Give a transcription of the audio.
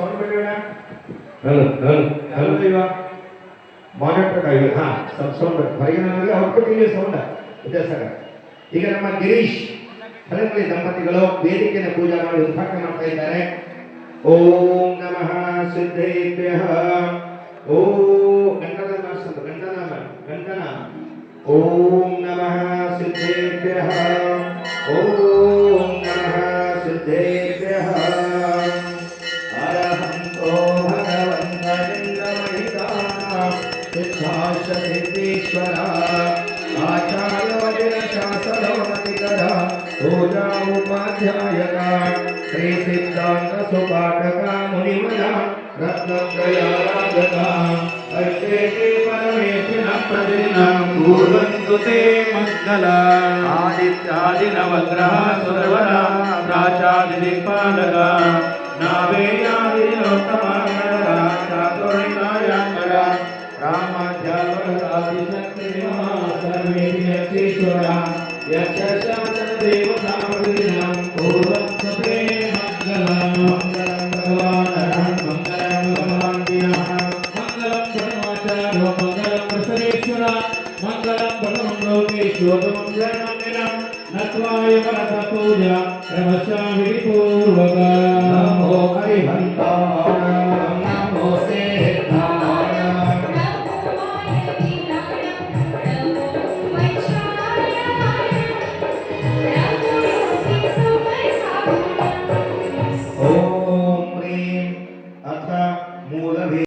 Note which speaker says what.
Speaker 1: Sound ಬೇಡ
Speaker 2: hello hello
Speaker 1: hello. ಇವ? Monitor ಆಗಿ ಹಾ ಸೌಂಡ್ ಹೊರಗಿನಲ್ಲಿ ಹೊರಗೆ ಸೌಂಡ್ ವ್ಯತ್ಯಾಸ ಈಗ ನಮ್ಮ ಗಿರೀಶ್ ಹಳಮಳಿ ದಂಪತಿಗಳು ವೇದಿಕೆಯನ್ನು ಪೂಜಾ ಮಾಡಿ ಉದ್ಘಾಟನೆ ಮಾಡ್ತಾ ಇದ್ದಾರೆ. ಓಂ ನಮಃ ಸಿದ್ಧೇಭ್ಯ ಓ ಗಂಟನ ಮಾಡಿಸೋದು ಗಂಟನಾಮ ಗಂಟನಾಮ. ಓಂ ನಮಃ ಸಿದ್ಧೇಭ್ಯ ಓಂ ನಮಃ ಸಿದ್ಧೇಭ್ಯ सिद्धाश्चेश्वर आचार्यशासनमति कदा पूजा उपाध्यायका श्रीसिद्धान्तसुपाठका मुनिमया रत्नत्रयाराधका अष्टेते परमेशिनः प्रतिदिनं
Speaker 3: पूजन्तु ते मङ्गला आदित्यादिनवग्रहा सुरवरा
Speaker 1: శరణం నిరం నత్వాయ పరత పూజ రమశామిరి పూర్వగా.